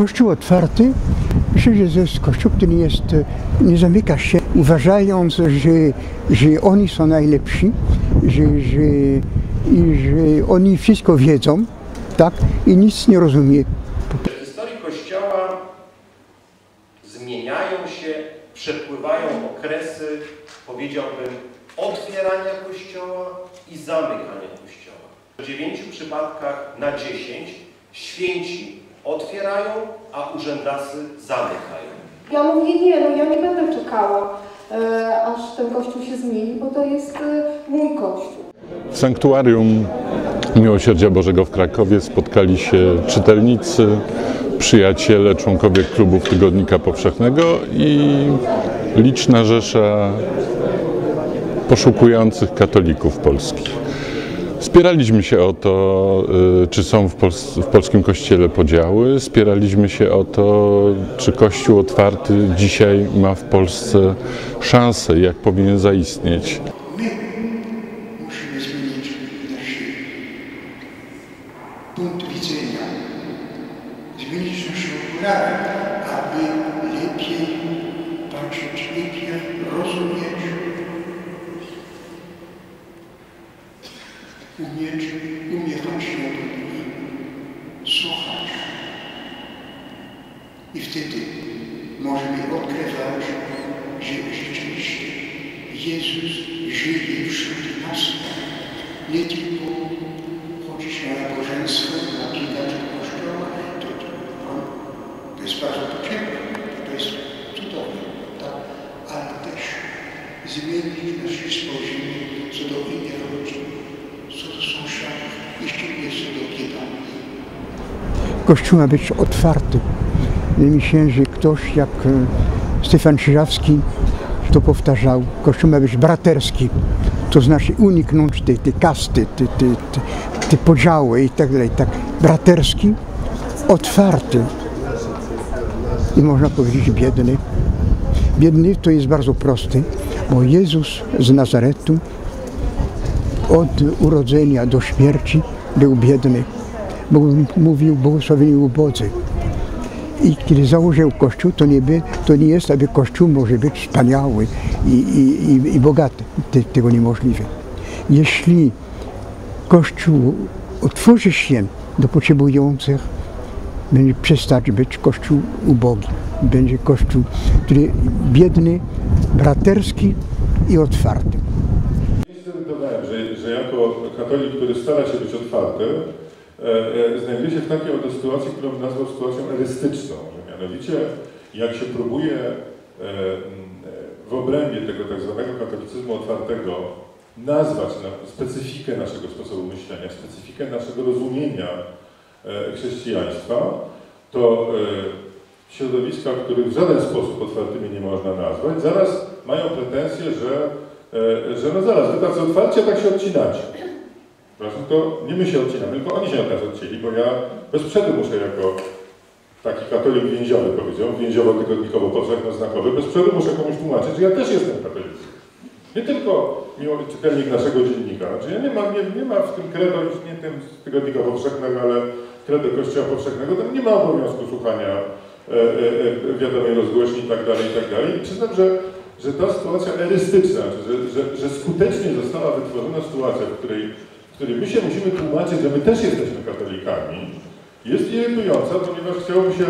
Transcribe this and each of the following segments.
Kościół otwarty, myślę, że jest kościół, który jest, nie zamyka się, uważając, że, że oni są najlepsi, że, że, i że oni wszystko wiedzą, tak, i nic nie rozumie. W historii Kościoła zmieniają się, przepływają okresy, powiedziałbym, otwierania Kościoła i zamykania Kościoła. W dziewięciu przypadkach na dziesięć święci otwierają, a urzędasy zamykają. Ja mówię nie, no ja nie będę czekała, e, aż ten kościół się zmieni, bo to jest e, mój kościół. W sanktuarium Miłosierdzia Bożego w Krakowie spotkali się czytelnicy, przyjaciele, członkowie klubów Tygodnika Powszechnego i liczna rzesza poszukujących katolików polskich. Spieraliśmy się o to, y, czy są w, w polskim kościele podziały. Spieraliśmy się o to, czy kościół otwarty dzisiaj ma w Polsce szansę, jak powinien zaistnieć. My musimy zmienić nasz punkt widzenia, zmienić nasze okulary, aby lepiej patrzeć, lepiej rozumieć, umieć, umiewać się słuchać. I wtedy możemy odkrywać, że rzeczywiście Jezus żyje wśród nas. Nie tylko chodzić na nabożeństwo, na kilka czy kościoła, to, to, jest bardzo potrzebne, to jest cudowne, tak? ale też zmienić nasze spojrzenie co do innych ludzi, co do sąsiadów i szczególnie co do kiełbany. Kościół ma być otwarty. Myślę, że ktoś jak e, Stefan Krzyżawski to powtarzał, Kościół ma być braterski, to znaczy uniknąć tej, tej kasty, tej, tej, tej, tej podziały i tak dalej. Tak, braterski, otwarty i można powiedzieć biedny. Biedny to jest bardzo prosty, bo Jezus z Nazaretu od urodzenia do śmierci był biedny, mówił błogosławieni ubodzy. I kiedy założył Kościół, to nie, by, to nie jest, aby Kościół może być wspaniały i, i, i, i bogaty. Te, tego niemożliwe. Jeśli Kościół otworzy się do potrzebujących, będzie przestać być Kościół ubogi. Będzie Kościół, który biedny, braterski i otwarty. Zdecydowałem, że, że jako katolik, który stara się być otwarty, znajduje się w takiej oto sytuacji, którą nazwał sytuacją erystyczną, że mianowicie jak się próbuje e, e, w obrębie tego tak zwanego katolicyzmu otwartego nazwać na specyfikę naszego sposobu myślenia, specyfikę naszego rozumienia e, chrześcijaństwa, to e, środowiska, których w żaden sposób otwartymi nie można nazwać, zaraz mają pretensje, że, e, że no zaraz, wy tacy otwarci, a tak się odcinacie. Przepraszam, to nie my się odcinamy, tylko oni się od nas odcięli, bo ja bez przerwy muszę jako taki katolik więziowy powiedział, więziowo-tygodnikowo-powszechno-znakowy, bez przerwy muszę komuś tłumaczyć, że ja też jestem katolikiem. Nie tylko czytelnik naszego dziennika. Znaczy ja nie ma, nie, nie ma w tym credo, już nie tym tygodnika powszechnego, ale credo Kościoła Powszechnego, tam nie ma obowiązku słuchania e, e, e, wiadomej rozgłośni i tak dalej, i tak. I przyznam, że, że ta sytuacja erystyczna, że, że, że skutecznie została wytworzona sytuacja, w której, której my się musimy tłumaczyć, że my też jesteśmy katolikami, jest irytująca, ponieważ chciałoby się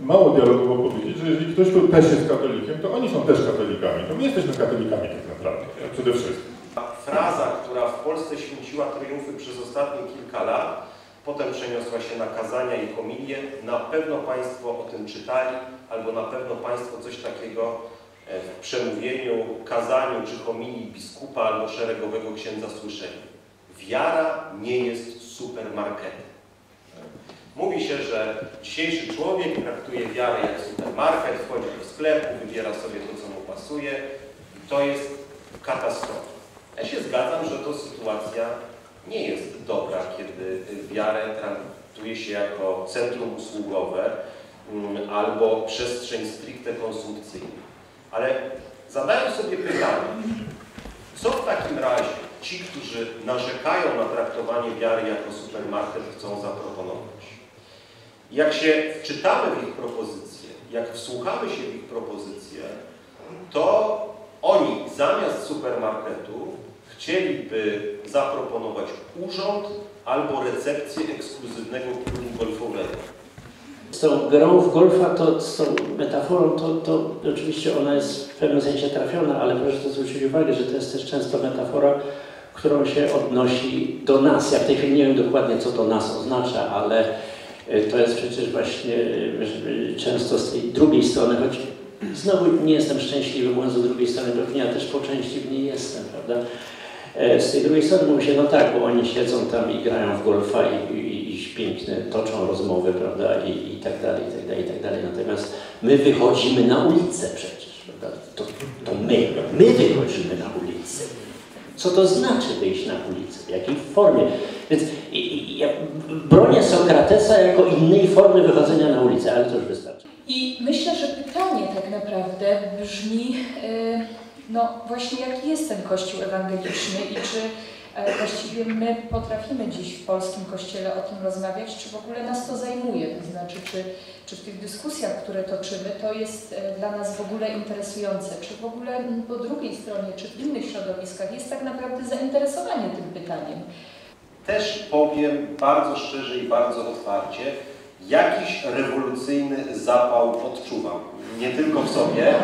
mało dialogowo powiedzieć, że jeżeli ktoś tu też jest katolikiem, to oni są też katolikami. To my jesteśmy katolikami tak naprawdę, przede wszystkim. Fraza, która w Polsce święciła triumfy przez ostatnie kilka lat, potem przeniosła się na kazania i homilie. Na pewno Państwo o tym czytali, albo na pewno Państwo coś takiego e, w przemówieniu, kazaniu czy homilii biskupa albo szeregowego księdza słyszeli. Wiara nie jest supermarketem. Mówi się, że dzisiejszy człowiek traktuje wiarę jak supermarket, wchodzi do sklepu, wybiera sobie to, co mu pasuje i to jest katastrofa. Ja się zgadzam, że to sytuacja nie jest dobra, kiedy wiarę traktuje się jako centrum usługowe mm, albo przestrzeń stricte konsumpcyjna. Ale zadaję sobie pytanie, co w takim razie ci, którzy narzekają na traktowanie wiary jako supermarket chcą zaproponować? Jak się wczytamy w ich propozycje, jak wsłuchamy się w ich propozycje, to oni zamiast supermarketu chcieliby zaproponować urząd albo recepcję ekskluzywnego klubu golfowego. Z tą grą w golfa, to z tą metaforą, to, to oczywiście ona jest w pewnym sensie trafiona, ale proszę to zwrócić uwagę, że to jest też często metafora, którą się odnosi do nas. Ja w tej chwili nie wiem dokładnie, co to nas oznacza, ale y, to jest przecież właśnie y, często z tej drugiej strony, choć znowu nie jestem szczęśliwy mówiąc z drugiej strony, pewnie ja też po części w niej jestem, prawda? E, Z tej drugiej strony mówi się, no tak, bo oni siedzą tam i grają w golfa i, i, i piękne toczą rozmowy, prawda, i, i tak dalej, i tak dalej, i tak dalej. Natomiast my wychodzimy na ulicę przecież, prawda? To, to my, my wychodzimy na ulicę. Co to znaczy wyjść na ulicę? W jakiej formie? Więc ja bronię Sokratesa jako innej formy wychodzenia na ulicę, ale to już wystarczy. I myślę, że pytanie tak naprawdę brzmi, e, no właśnie jaki jest ten Kościół ewangeliczny i czy właściwie my potrafimy dziś w polskim Kościele o tym rozmawiać, czy w ogóle nas to zajmuje, to znaczy czy, czy w tych dyskusjach, które toczymy, to jest e, dla nas w ogóle interesujące, czy w ogóle po drugiej stronie, czy w innych środowiskach jest tak naprawdę zainteresowanie tym pytaniem. Też powiem bardzo szczerze i bardzo otwarcie, jakiś rewolucyjny zapał odczuwam. Nie tylko w sobie,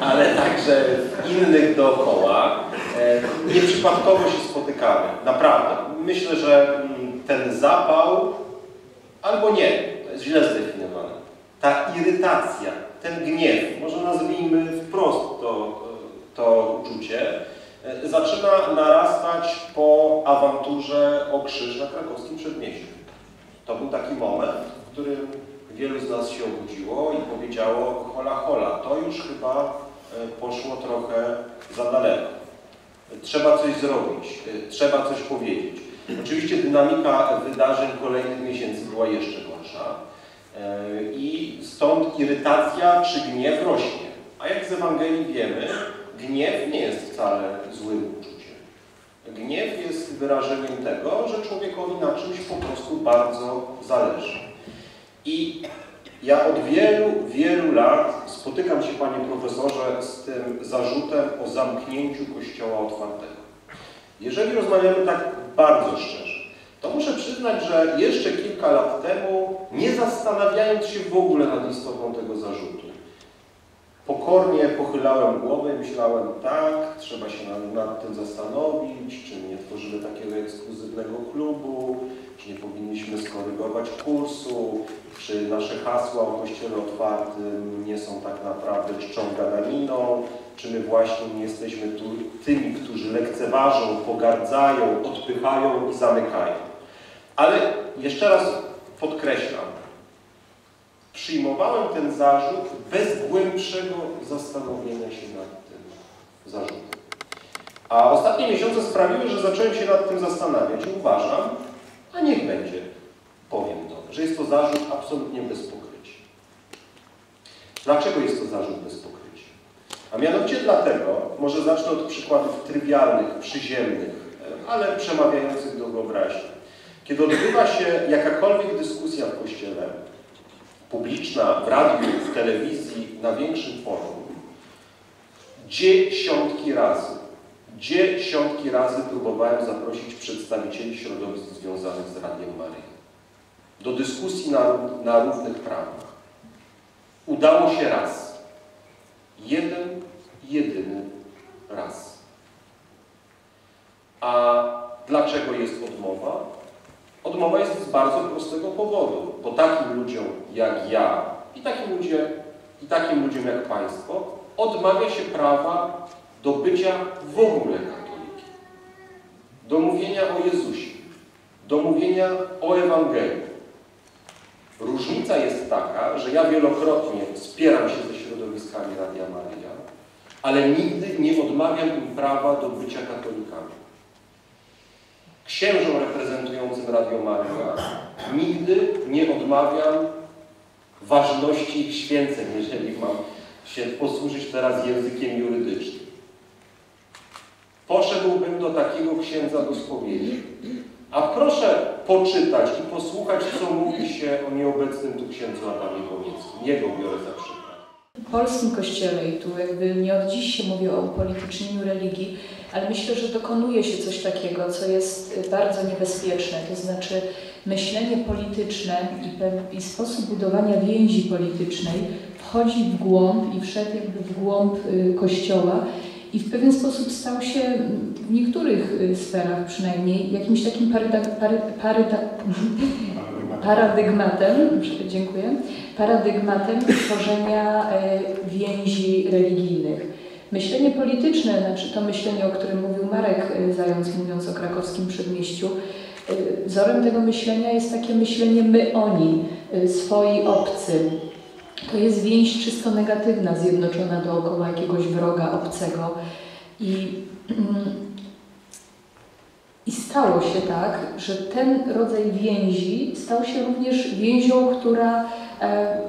ale także w innych dookoła. E, Nieprzypadkowo się spotykamy, naprawdę. Myślę, że mm, ten zapał, albo nie, to jest źle zdefiniowane, ta irytacja, ten gniew, może nazwijmy wprost to, to uczucie, e, zaczyna narastać po awanturze o krzyż na krakowskim przedmieściu. To był taki moment, w którym wielu z nas się obudziło i powiedziało hola hola, to już chyba e, poszło trochę za daleko. Trzeba coś zrobić, e, trzeba coś powiedzieć. Oczywiście dynamika wydarzeń kolejnych miesięcy była jeszcze gorsza e, i stąd irytacja czy gniew rośnie. A jak z Ewangelii wiemy, gniew nie jest wcale złym uczuciem. Gniew jest wyrażeniem tego, że człowiekowi na czymś po prostu bardzo zależy. I ja od wielu, wielu lat spotykam się, panie profesorze, z tym zarzutem o zamknięciu kościoła otwartego. Jeżeli rozmawiamy tak bardzo szczerze, to muszę przyznać, że jeszcze kilka lat temu, nie zastanawiając się w ogóle nad istotą tego zarzutu, pokornie pochylałem głowę i myślałem, tak, trzeba się nad, nad tym zastanowić, czy nie tworzymy takiego ekskluzywnego klubu, czy nie powinniśmy skorygować kursu, czy nasze hasła o Kościele Otwartym nie są tak naprawdę czczą gadaniną, czy my właśnie nie jesteśmy tu tymi, którzy lekceważą, pogardzają, odpychają i zamykają. Ale jeszcze raz podkreślam, przyjmowałem ten zarzut bez głębszego zastanowienia się nad tym zarzutem. A ostatnie miesiące sprawiły, że zacząłem się nad tym zastanawiać i uważam, a niech będzie, powiem to, że jest to zarzut absolutnie bez pokrycia. Dlaczego jest to zarzut bez pokrycia? A mianowicie dlatego, może zacznę od przykładów trywialnych, przyziemnych, ale przemawiających do wyobraźni. Kiedy odbywa się jakakolwiek dyskusja w Kościele, publiczna, w radiu, w telewizji, na większym forum, dziesiątki razy, dziesiątki razy próbowałem zaprosić przedstawicieli środowisk związanych z Radiem Maryja do dyskusji na, na równych prawach. Udało się raz. Jeden, jedyny raz. A dlaczego jest odmowa? Odmowa jest z bardzo prostego powodu, bo takim ludziom jak ja i takim, ludzie, i takim ludziom jak Państwo odmawia się prawa do bycia w ogóle katolikiem, do mówienia o Jezusie, do mówienia o Ewangelii. Różnica jest taka, że ja wielokrotnie spieram się ze środowiskami Radia Maryja, ale nigdy nie odmawiam im prawa do bycia katolikami księżom reprezentującym Radio Maryja nigdy nie odmawiam ważności ich święceń, jeżeli mam się posłużyć teraz językiem jurydycznym. Poszedłbym do takiego księdza do spowiedzi A proszę poczytać i posłuchać, co mówi się o nieobecnym tu księdzu Adamie Bomieckim. Jego biorę za przykład. W polskim kościele, i tu jakby nie od dziś się mówi o upolitycznieniu religii, ale myślę, że dokonuje się coś takiego, co jest bardzo niebezpieczne, to znaczy myślenie polityczne i, i sposób budowania więzi politycznej wchodzi w głąb i wszedł jakby w głąb y, Kościoła i w pewien sposób stał się w niektórych y, sferach przynajmniej jakimś takim paradygmatem, dziękuję, paradygmatem tworzenia e, więzi religijnych. Myślenie polityczne, znaczy to myślenie, o którym mówił Marek e, Zając, mówiąc o krakowskim przedmieściu, e, wzorem tego myślenia jest takie myślenie my-oni, e, swoi, obcy. To jest więź czysto negatywna, zjednoczona dookoła jakiegoś wroga obcego. I mm, i stało się tak, że ten rodzaj więzi stał się również więzią, która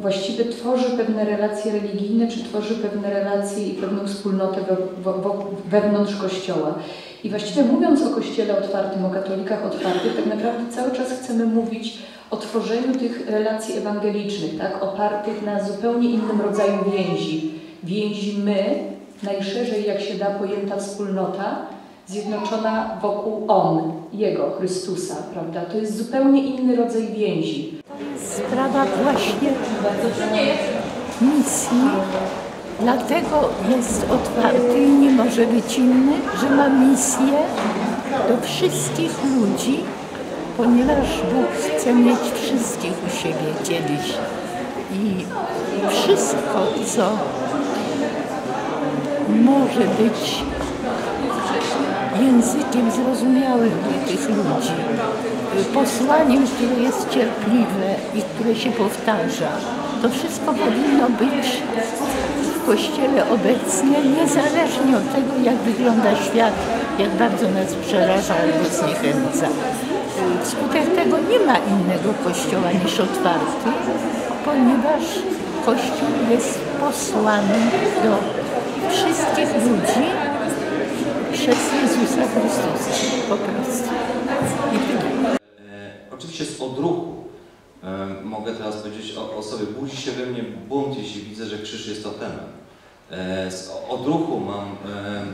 właściwie tworzy pewne relacje religijne, czy tworzy pewne relacje i pewną wspólnotę we, we, wewnątrz Kościoła. I właściwie mówiąc o Kościele otwartym, o katolikach otwartych, tak naprawdę cały czas chcemy mówić o tworzeniu tych relacji ewangelicznych, tak, opartych na zupełnie innym rodzaju więzi. Więzi my, najszerzej jak się da pojęta wspólnota, zjednoczona wokół On, Jego, Chrystusa, prawda? To jest zupełnie inny rodzaj więzi. Sprawa właśnie misji, dlatego jest otwarty i nie może być inny, że ma misję do wszystkich ludzi, ponieważ Bóg chce mieć wszystkich u siebie kiedyś. I wszystko, co może być językiem zrozumiałym dla tych ludzi, posłaniem, które jest cierpliwe i które się powtarza. To wszystko powinno być w Kościele obecnie, niezależnie od tego, jak wygląda świat, jak bardzo nas przeraża albo zniechęca. Wskutek tego nie ma innego Kościoła niż otwarty, ponieważ Kościół jest posłany do wszystkich ludzi, przez Jezusa Chrystusa, po prostu. E, Oczywiście z odruchu e, mogę teraz powiedzieć o, o sobie. Budzi się we mnie bunt, jeśli widzę, że krzyż jest totemem. E, Z odruchu mam e,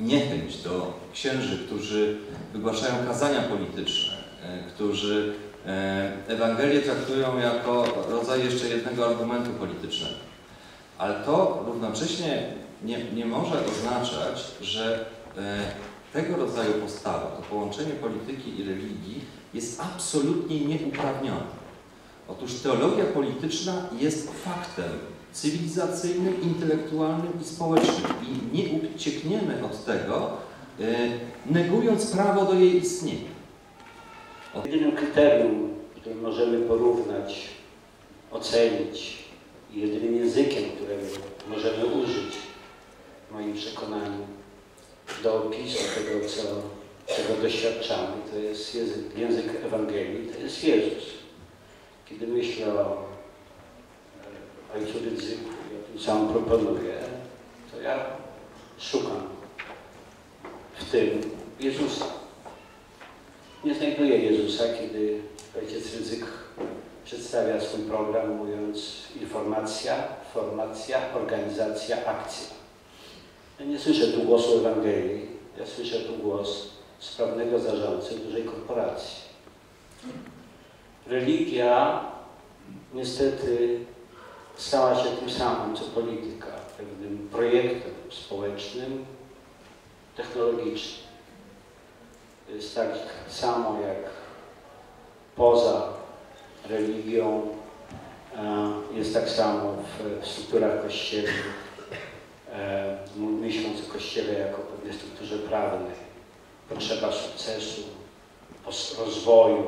niechęć do księży, którzy wygłaszają kazania polityczne, którzy Ewangelię traktują jako rodzaj jeszcze jednego argumentu politycznego. Ale to równocześnie nie, nie może oznaczać, że tego rodzaju postawa, to połączenie polityki i religii jest absolutnie nieuprawnione. Otóż teologia polityczna jest faktem cywilizacyjnym, intelektualnym i społecznym i nie uciekniemy od tego, e, negując prawo do jej istnienia. Jedynym kryterium, które możemy porównać, ocenić jedynym językiem, którego możemy użyć, w moim przekonaniu, do opisu tego, co, czego doświadczamy, to jest język, język Ewangelii, to jest Jezus. Kiedy myślę o e, Ojcu Rydzyku i o tym, co On proponuje, to ja szukam w tym Jezusa. Nie znajduję Jezusa, kiedy ojciec Rydzyk przedstawia swój program mówiąc informacja, formacja, organizacja, akcja. Ja nie słyszę tu głosu Ewangelii, ja słyszę tu głos sprawnego zarządcy dużej korporacji. Religia niestety stała się tym samym, co polityka, pewnym projektem społecznym, technologicznym. Jest tak samo jak poza religią, jest tak samo w strukturach kościelnych. Myśląc o Kościele jako pewnej strukturze prawnej, potrzeba sukcesu, rozwoju,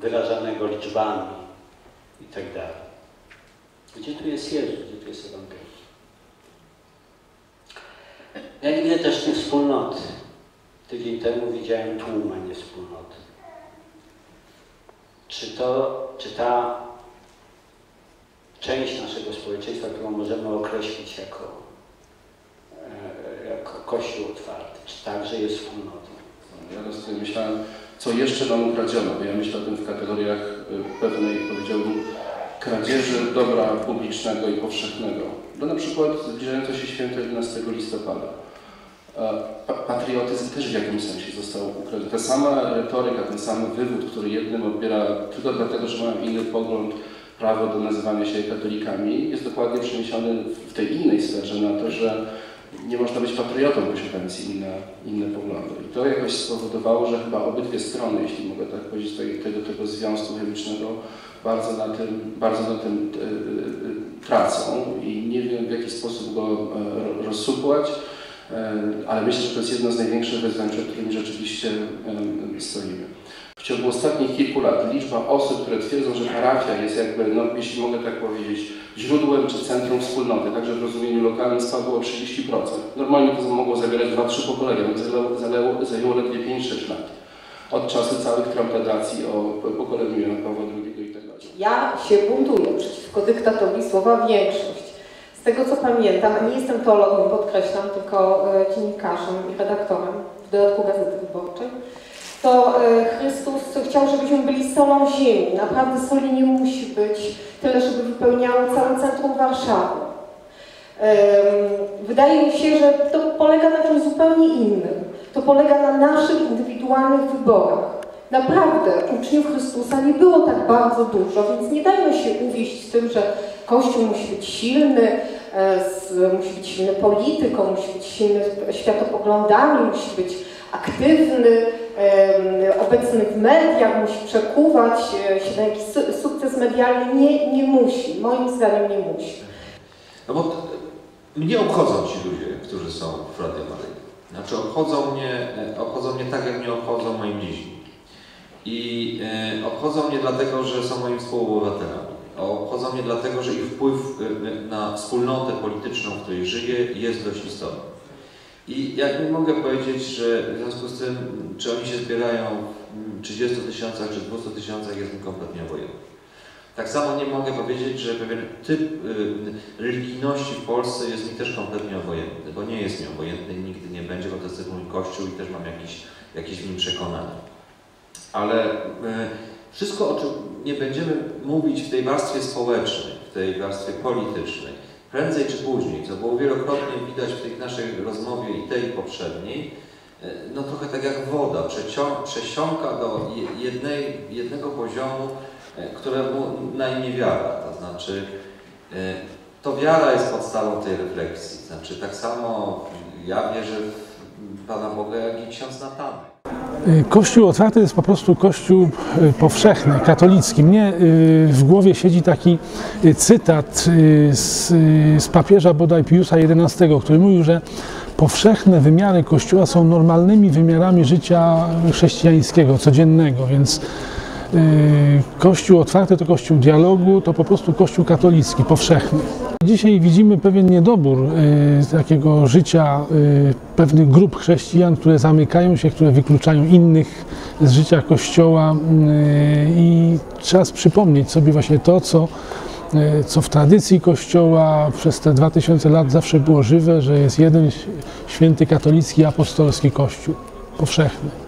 wyrażanego liczbami itd. Gdzie tu jest Jezus, gdzie tu jest Ewangelia? Ja nie widzę też tej wspólnoty. Tydzień temu widziałem tłum, a nie. Czy to, czy ta część naszego społeczeństwa, którą możemy określić jako Kościół otwarty, czy także jest wspólnotą? Ja sobie myślałem, co jeszcze nam ukradziono, bo ja myślę o tym w kategoriach y, pewnej, powiedziałbym, kradzieży dobra publicznego i powszechnego. No na przykład zbliżające się święto 11 listopada. Pa patriotyzm też w jakimś sensie został ukradziony. Ta sama retoryka, ten sam wywód, który jednym odbiera tylko dlatego, że mają inny pogląd, prawo do nazywania się katolikami, jest dokładnie przeniesiony w tej innej sferze na to, że nie można być patriotą posiadając inne, inne poglądy. I to jakoś spowodowało, że chyba obydwie strony, jeśli mogę tak powiedzieć, tego, tego związku chemicznego bardzo na tym, bardzo na tym e, e, tracą i nie wiem w jaki sposób go e, rozsupłać, ale myślę, że to jest jedno z największych wyzwań, przed którymi rzeczywiście stoimy. W ciągu ostatnich kilku lat liczba osób, które twierdzą, że parafia jest jakby, no, jeśli mogę tak powiedzieć, źródłem czy centrum wspólnoty, także w rozumieniu lokalnym spadło o 30%. Normalnie to mogło zawierać 2-3 pokolenia, zajęło, zajęło ledwie 5-6 lat. Od czasu całych trampladacji o pokoleniu Jana Pawła II i tak dalej. Ja się buntuję przeciwko dyktatowi słowa większość. Z tego co pamiętam, nie jestem teologiem, podkreślam, tylko e, dziennikarzem i redaktorem w dodatku Gazety Wyborczej, to e, Chrystus chciał, żebyśmy byli solą ziemi. Naprawdę soli nie musi być tyle, żeby wypełniało całe centrum Warszawy. Wydaje mi się, że to polega na czymś zupełnie innym. To polega na naszych indywidualnych wyborach. Naprawdę uczniów Chrystusa nie było tak bardzo dużo, więc nie dajmy się uwieść tym, że Kościół musi być silny, e, musi być silny polityką, musi być silny światopoglądami, musi być aktywny, obecny w mediach, musi przekuwać e, się na jakiś sukces medialny. Nie, nie musi, moim zdaniem nie musi. No bo mnie obchodzą ci ludzie, którzy są w Radio Maryja. Znaczy obchodzą mnie, e, obchodzą mnie tak, jak mnie obchodzą moi bliźni. I e, obchodzą mnie dlatego, że są moimi współobywatelami. Obchodzą mnie dlatego, że ich wpływ na wspólnotę polityczną, w której żyję, jest dość istotny. I jak nie mogę powiedzieć, że w związku z tym, czy oni się zbierają w 30 tysiącach czy 200 tysiącach, jest mi kompletnie obojętny. Tak samo nie mogę powiedzieć, że pewien typ y, religijności w Polsce jest mi też kompletnie obojętny, bo nie jest mi obojętny i nigdy nie będzie, bo to jest mój Kościół i też mam jakieś, jakieś w nim przekonania. Ale y, wszystko, o czym nie będziemy mówić w tej warstwie społecznej, w tej warstwie politycznej, prędzej czy później, co było wielokrotnie widać w tej naszej rozmowie i tej poprzedniej, e, no trochę tak jak woda, przesiąka do jednej, jednego poziomu, e, któremu najmniej wiara. To znaczy, e, to wiara jest podstawą tej refleksji. Znaczy, tak samo ja wierzę w Pana Boga, jak i ksiądz Natanek. Kościół otwarty jest po prostu kościół y, powszechny, katolicki. Mnie y, w głowie siedzi taki y, cytat z, z papieża bodaj Piusa XI, który mówił, że powszechne wymiary Kościoła są normalnymi wymiarami życia chrześcijańskiego, codziennego, więc Kościół otwarty to Kościół dialogu, to po prostu Kościół katolicki, powszechny. Dzisiaj widzimy pewien niedobór y, takiego życia y, pewnych grup chrześcijan, które zamykają się, które wykluczają innych z życia Kościoła y, i czas przypomnieć sobie właśnie to, co, co w tradycji Kościoła przez te 2000 lat zawsze było żywe, że jest jeden święty katolicki apostolski Kościół, powszechny.